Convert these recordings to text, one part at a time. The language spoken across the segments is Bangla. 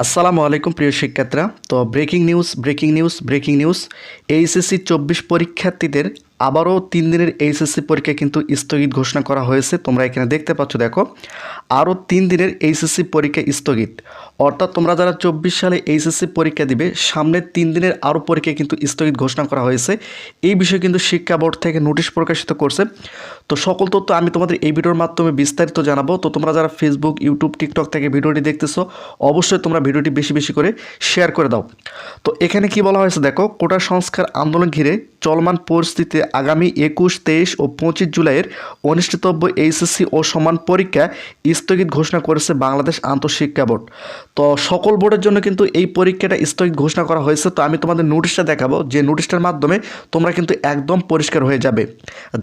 আসসালামু আলাইকুম প্রিয় শিক্ষার্থীরা। তো breaking news breaking news breaking news HSC চব্বিশ পরীক্ষার্থীদের আবারও তিন দিনের এইচএসসি পরীক্ষা কিন্তু স্থগিত ঘোষণা করা হয়েছে। তোমরা এখানে দেখতে পাচ্ছ, দেখো, আরও তিন দিনের এইচএসসি পরীক্ষা স্থগিত। অর্থাৎ তোমরা যারা চব্বিশ সালে এইচএসসি পরীক্ষা দিবে, সামনের তিন দিনের আরও পরীক্ষা কিন্তু স্থগিত ঘোষণা করা হয়েছে। এই বিষয়ে কিন্তু শিক্ষা বোর্ড থেকে নোটিশ প্রকাশিত করছে। তো সকল তথ্য আমি তোমাদের এই ভিডিওর মাধ্যমে বিস্তারিত জানাব। তো তোমরা যারা ফেসবুক ইউটিউব টিকটক থেকে ভিডিওটি দেখতেছো, অবশ্যই তোমরা ভিডিওটি বেশি বেশি করে শেয়ার করে দাও। তো এখানে কি বলা হয়েছে, দেখো, কোটা সংস্কার আন্দোলন ঘিরে চলমান পরিস্থিতিতে আগামী একুশ, তেইশ ও পঁচিশ জুলাইয়ের অনুষ্ঠিতব্য এইচএসসি ও সমান পরীক্ষা স্থগিত ঘোষণা করেছে বাংলাদেশ আন্তঃশিক্ষা বোর্ড। তো সকল বোর্ডের জন্য কিন্তু এই পরীক্ষাটা স্থগিত ঘোষণা করা হয়েছে। তো আমি তোমাদের নোটিশটা দেখাবো। যে নোটিশটার মাধ্যমে তোমরা কিন্তু একদম পরিষ্কার হয়ে যাবে।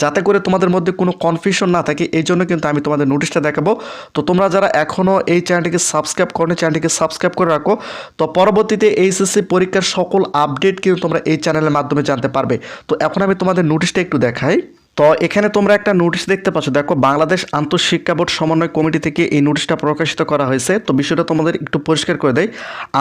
যাতে করে তোমাদের মধ্যে কোনো কনফিউশন না থাকে, এই জন্য কিন্তু আমি তোমাদের নোটিশটা দেখাবো। তো তোমরা যারা এখনও এই চ্যানেলটিকে সাবস্ক্রাইব করো চ্যানেলটিকে সাবস্ক্রাইব করে রাখো। তো পরবর্তীতে এইচএসসি পরীক্ষার সকল আপডেট কিন্তু তোমরা এই চ্যানেলের মাধ্যমে জানতে পারবে। তো এখন আমি তোমাদের নোটিশটা একটু দেখাই। তো এখানে তোমরা একটা নোটিশ দেখতে পাচ্ছ। দেখো, বাংলাদেশ আন্তঃশিক্ষা বোর্ড সমন্বয় কমিটি থেকে এই নোটিশটা প্রকাশিত করা হয়েছে। তো বিষয়টা তোমাদের একটু পরিষ্কার করে দেয়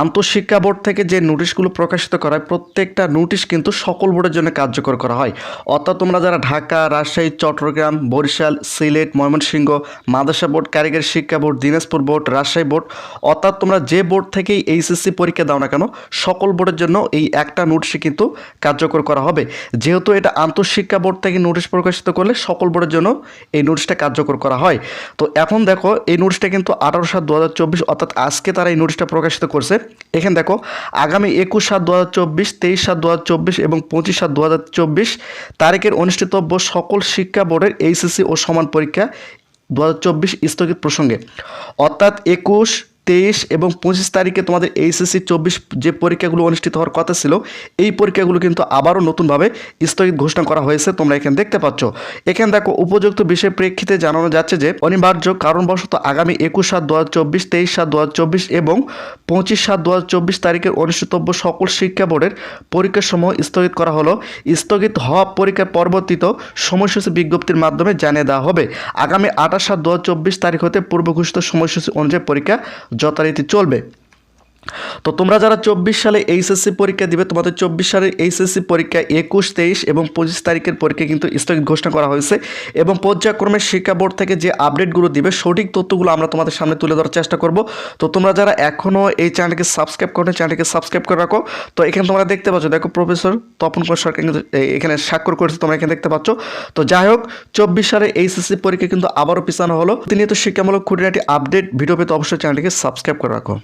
আন্তঃশিক্ষা বোর্ড থেকে যে নোটিশগুলো প্রকাশিত করা হয়, প্রত্যেকটা নোটিশ কিন্তু সকল বোর্ডের জন্য কার্যকর করা হয়। অর্থাৎ তোমরা যারা ঢাকা, রাজশাহী, চট্টগ্রাম, বরিশাল, সিলেট, ময়মনসিংহ, মাদ্রাসা বোর্ড, কারিগরি শিক্ষা board, Dinajpur board, Rajshahi board, অর্থাৎ তোমরা যে বোর্ড থেকেই এইচএসসি পরীক্ষা দাও না কেন, সকল বোর্ডের জন্য এই একটা নোটিশই কিন্তু কার্যকর করা হবে। যেহেতু এটা আন্তঃশিক্ষা বোর্ড থেকে নোটিশ প্রকাশিত করলে সকল বোর্ডের জন্য এই নোটিশটা কার্যকর করা হয়। তো এখন দেখো, এই নোটিশটা কিন্তু আঠারো সাত দু অর্থাৎ আজকে তারা এই নোটিশটা প্রকাশিত করছে। এখানে দেখো, আগামী একুশ সাত দু হাজার চব্বিশ, তেইশ সাত দু হাজার চব্বিশ এবং পঁচিশ সাত দু হাজার চব্বিশ তারিখের অনুষ্ঠিতব্য সকল শিক্ষা বোর্ডের এইচএসসি ও সমান পরীক্ষা দু হাজার চব্বিশ স্থগিত প্রসঙ্গে। অর্থাৎ একুশ তেইশ এবং পঁচিশ তারিখে তোমাদের এইচএসসি চব্বিশ যে পরীক্ষাগুলো অনুষ্ঠিত হওয়ার কথা ছিল, এই পরীক্ষাগুলো কিন্তু আবারও নতুনভাবে স্থগিত ঘোষণা করা হয়েছে, তোমরা এখানে দেখতে পাচ্ছ। এখানে দেখো, উপযুক্ত বিষয়ের প্রেক্ষিতে জানানো যাচ্ছে যে, অনিবার্য কারণবশত আগামী একুশ সাত দু হাজার চব্বিশ, তেইশ সাত দু হাজার চব্বিশ এবং পঁচিশ সাত দু হাজার চব্বিশ তারিখের অনুষ্ঠিতব্য সকল শিক্ষা বোর্ডের পরীক্ষার পরীক্ষাসমূহ স্থগিত করা হলো। স্থগিত হওয়া পরীক্ষার পরবর্তীত সময়সূচি বিজ্ঞপ্তির মাধ্যমে জানিয়ে দেওয়া হবে। আগামী আঠাশ সাত দু হাজার চব্বিশ তারিখ হতে পূর্ব ঘোষিত সময়সূচি অনুযায়ী পরীক্ষা যথারীতি চলবে। তো তোমরা যারা চব্বিশ সালে এইচএসসি পরীক্ষা দিবে, তোমাদের চব্বিশ সালের এইচএসসি পরীক্ষা একুশ, তেইশ এবং পঁচিশ তারিখের পরীক্ষা কিন্তু স্থগিত ঘোষণা করা হয়েছে এবং পর্যায়ক্রমে শিক্ষা বোর্ড থেকে যে আপডেটগুলো দিবে, সঠিক তথ্যগুলো আমরা তোমাদের সামনে তুলে ধরার চেষ্টা করব। তো তোমরা যারা এখনও এই চ্যানেলকে সাবস্ক্রাইব করো চ্যানেলকে সাবস্ক্রাইব করে রাখো। তো এখানে তোমরা দেখতে পাচ্ছ, দেখো প্রফেসর তপন কুমার সরকার কিন্তু এখানে স্বাক্ষর করেছে, তোমরা এখানে দেখতে পাচ্ছ। তো যাই হোক, চব্বিশ সালে এইচএসসি পরীক্ষা কিন্তু আবারও পিছানো হলো। তিনি তো শিক্ষামূলক খুঁটিনাটি আপডেট, ভিডিও পেতে অবশ্যই চ্যানেলটিকে সাবস্ক্রাইব করে রাখো।